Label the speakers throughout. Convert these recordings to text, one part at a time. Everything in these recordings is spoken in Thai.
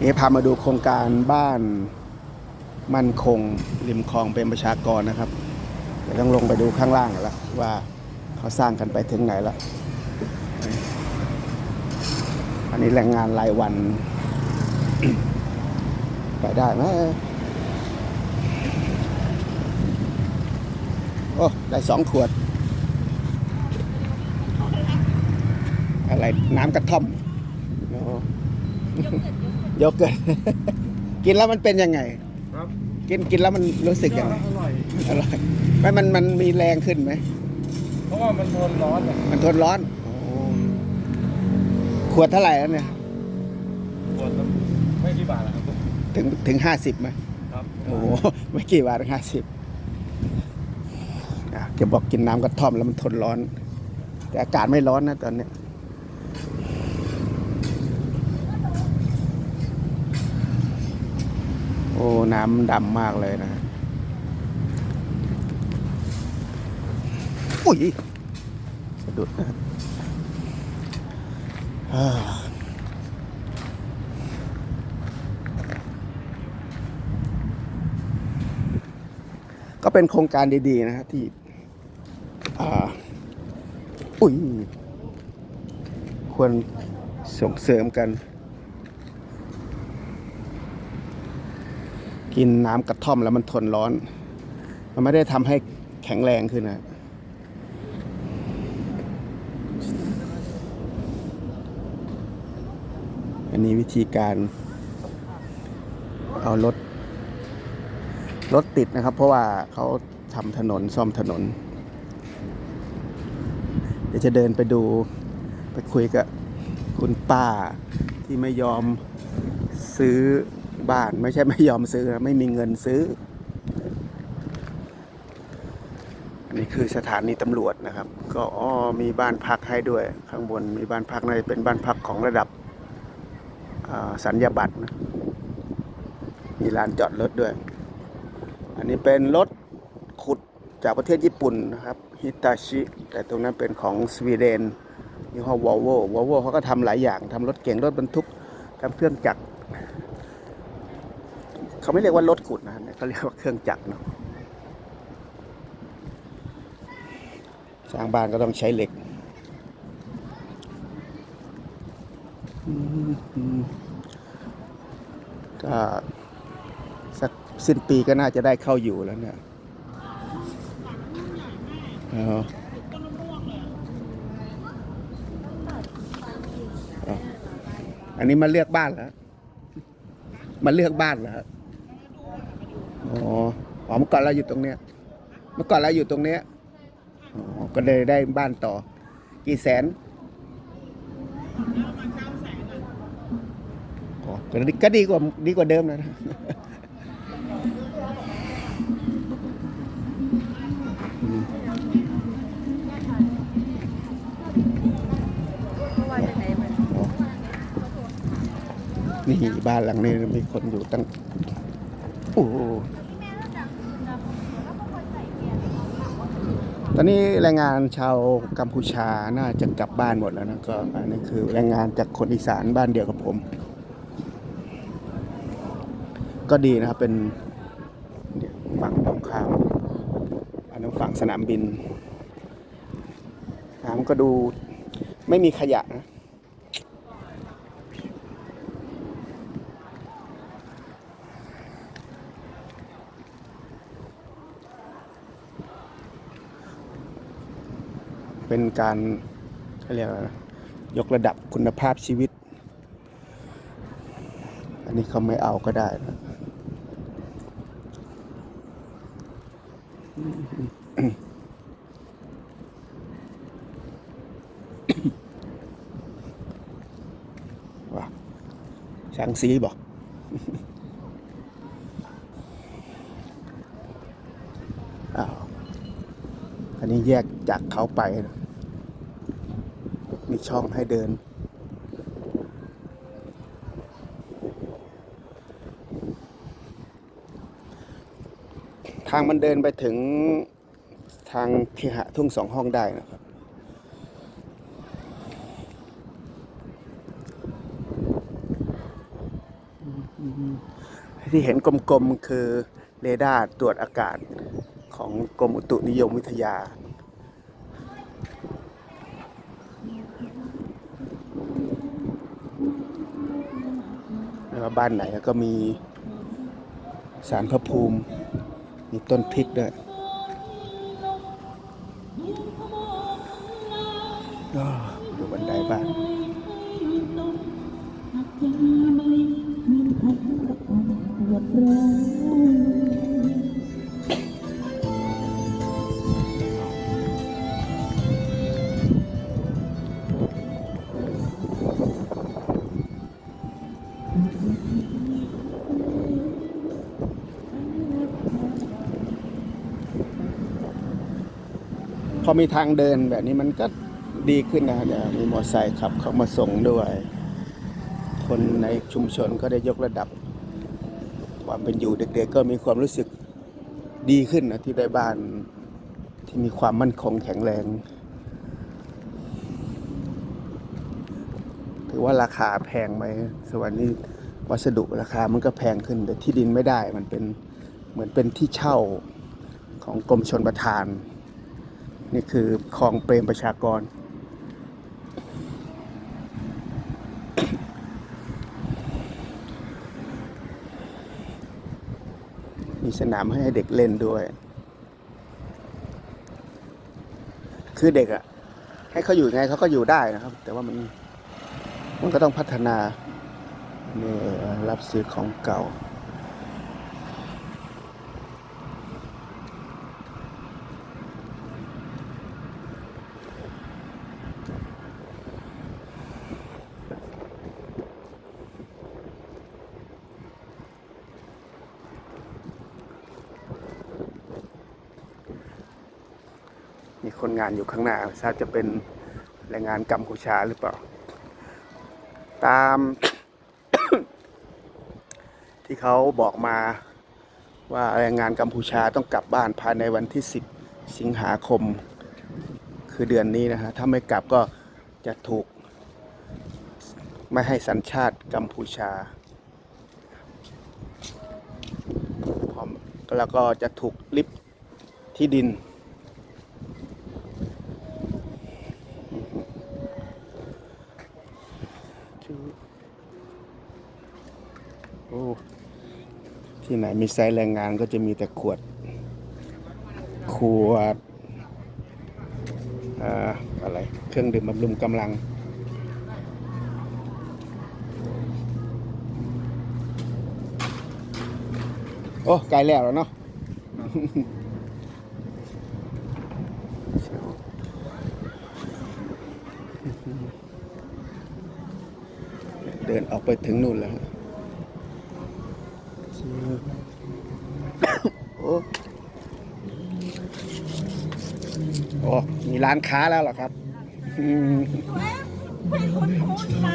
Speaker 1: เอะพามาดูโครงการบ้านมั่นคงริมคลองเป็นประชากรนะครับเดี๋ยวต้องลงไปดูข้างล่างแล้วว่าเขาสร้างกันไปถึงไหนแล้วอันนี้แรงงานรายวัน ไปได้ไหมโอ้ ได้สองขวด อะไรน้ำกระท่อมโอ้ โยเกิร์ต กินแล้วมันเป็นยังไง
Speaker 2: ครับ
Speaker 1: กินกินแล้วมันรู้สึกยังไง
Speaker 2: อร่อย
Speaker 1: อร่อยไม่มันมันมีแรงขึ้นไหม
Speaker 2: เพราะว่ามันทนร้อนอะ
Speaker 1: มันทนร้อนโอ้ขวดเท่าไหร่แล้วเนี่ย
Speaker 2: ปวดแล้วไม่กี่บาทนะครับ
Speaker 1: ถึงถึงห้าสิบไหม
Speaker 2: ครับ
Speaker 1: โอ้โหไม่กี่บาทห้าสิบแกบอกกินน้ำกระท่อมแล้วมันทนร้อน แต่อากาศไม่ร้อนนะตอนเนี้ย อ้น้ำดำมากเลยนะอุ้ยสะดุดนะก็เป็นโครงการดีๆนะครับที่อุ้ยควรส่งเสริมกัน กินน้ำกระท่อมแล้วมันทนร้อน มันไม่ได้ทำให้แข็งแรงขึ้นนะอันนี้วิธีการเอารถรถติดนะครับ เพราะว่าเขาทำถนนซ่อมถนน เดี๋ยวจะเดินไปดูไปคุยกับคุณป้าที่ไม่ยอมซื้อ บ้านไม่ใช่ไม่ยอมซื้อไม่มีเงินซื้อ อันนี้คือสถานีตำรวจนะครับ ก็อ้อมีบ้านพักให้ด้วย ข้างบนมีบ้านพักในเป็นบ้านพักของระดับสัญญาบัตรนะมีลานจอดรถด้วย อันนี้เป็นรถขุดจากประเทศญี่ปุ่นนะครับฮิตาชิแต่ตรงนั้นเป็นของสวีเดนยี่ห้อวอลโววอลโวเขาก็ทำหลายอย่างทำรถเก่งรถบรรทุกทำเครื่องจักร เขาไม่เรียกว่ารถขุดนะเขาเรียกว่าเครื่องจักรเนาะสร้างบ้านก็ต้องใช้เหล็กก็สักสิ้นปีก็น่าจะได้เข้าอยู่แล้วเนี่ยอันนี้มาเลือกบ้านแล้วมาเลือกบ้านแล้ว อ๋ออ๋อเมื่อก่อนเราอยู่ตรงเนี้ย เมื่อก่อนเราอยู่ตรงเนี้ยอ๋อก็เลยได้บ้านต่อ กี่แสนอ๋อก็ดีก็ดีกว่าดีกว่าเดิมนะ
Speaker 3: ว่าจะไหนมัน
Speaker 1: นี่บ้านหลังนี้มีคนอยู่ตั้งโอ้โห ตอนนี้แรงงานชาวกัมพูชาน่าจะกลับบ้านหมดแล้วนะก็อันนี้คือแรงงานจากคนอีสานบ้านเดียวกับผม ก็ดีนะครับเป็นฝั่งตรงข้ามอันนั้นฝั่งสนามบินน้ำก็ดูไม่มีขยะนะ เป็นการเรียกยกระดับคุณภาพชีวิต อันนี้เขาไม่เอาก็ได้นะว่าช่างซีบอก อ้าว อันนี้ แยกจากเขาไป มีช่องให้เดิน ทางมันเดินไปถึงทางเคหะทุ่งสองห้องได้นะครับที่เห็นกลมๆคือเรดาร์ตรวจอากาศของกรมอุตุนิยมวิทยา วก็บ้านไหนก็มีสารพระภูมิ มีต้นพริกด้วยอ้าวดูบันไดบ้านพอ มีทางเดินแบบนี้มันก็ดีขึ้นนะเนี่ยมีมอเตอร์ไซค์ขับเข้ามาส่งด้วย คนในชุมชนก็ได้ยกระดับ ความเป็นอยู่เด็กๆก็มีความรู้สึกดีขึ้นนะที่ได้บ้านที่มีความมั่นคงแข็งแรง ถือว่าราคาแพงไหมสวรรค์นี้วัสดุราคามันก็แพงขึ้น แต่ที่ดินไม่ได้มันเป็นเหมือนเป็นที่เช่าของกรมชนประทาน นี่คือคลองเปรมประชากร มีสนามให้เด็กเล่นด้วย คือเด็กอะให้เขาอยู่ไงเขาก็อยู่ได้นะครับ แต่ว่ามัน มันก็ต้องพัฒนาเนี่รับซื้อของเก่า คนงานอยู่ข้างหน้าทราบจะเป็นแรงงานกัมพูชาหรือเปล่า ตาม ที่เขาบอกมาว่าแรงงานกัมพูชาต้องกลับบ้านภายในวันที่ 10 สิงหาคม คือเดือนนี้นะฮะถ้าไม่กลับก็จะถูก ไม่ให้สัญชาติกัมพูชาแล้วก็จะถูกลิบที่ดิน ที่ไหนมีไซต์แรงงานก็จะมีแต่ขวด ขวดอ่าอะไรเครื่องดื่มบำรุงกำลัง โอ้ไกลแล้วแล้วเนาะเดินออกไปถึงนู่นแล้วฮะ โอ้โอ้มี ร้านค้าแล้วเหรอครับอืม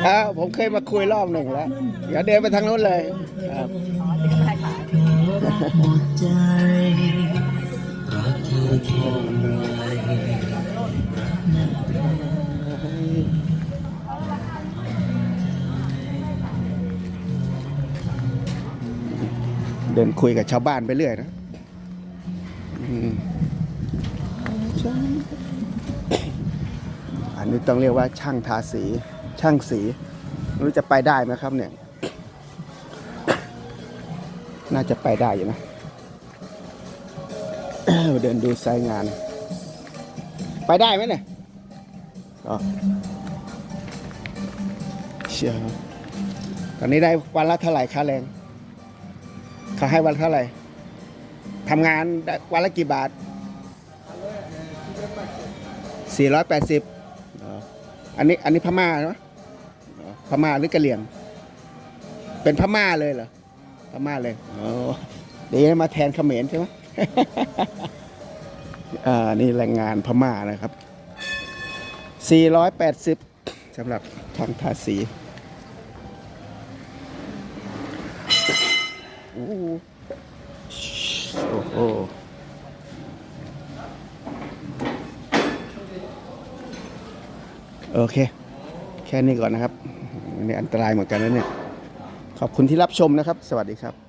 Speaker 1: อ้าวผมเคยมาคุยรอบหนึ่งแล้ว เดี๋ยวเดินไปทางนู้นเลยครับ
Speaker 3: หมดใจรักเธอเท่าไร
Speaker 1: เดินคุยกับชาวบ้านไปเรื่อยนะ อืม อันนี้ต้องเรียกว่าช่างทาสี ช่างสีรู้จะไปได้ไหมครับเนี่ย น่าจะไปได้อยู่นะเดินดูไซต์งาน ไปได้ไหมเนี่ยอ๋อเชียวตอนนี้ได้วันละเท่าไหร่ค่าแรงเขาให้วันเท่าไหร่ทำงานวันละกี่บาท 480 อันนี้อันนี้พม่าเนาะอ๋อพม่าหรือกะเหรี่ยง เป็นพม่าเลยเหรอพม่าเลยอ๋อเดี๋ยวจะมาแทนเขมรใช่ไหมอ่านี่แรงงานพม่านะครับ 480สำหรับทางทาสีโอ้โห โอเค แค่นี้ก่อนนะครับอันอันตรายเหมือนกันนะเนี่ย ขอบคุณที่รับชมนะครับ สวัสดีครับ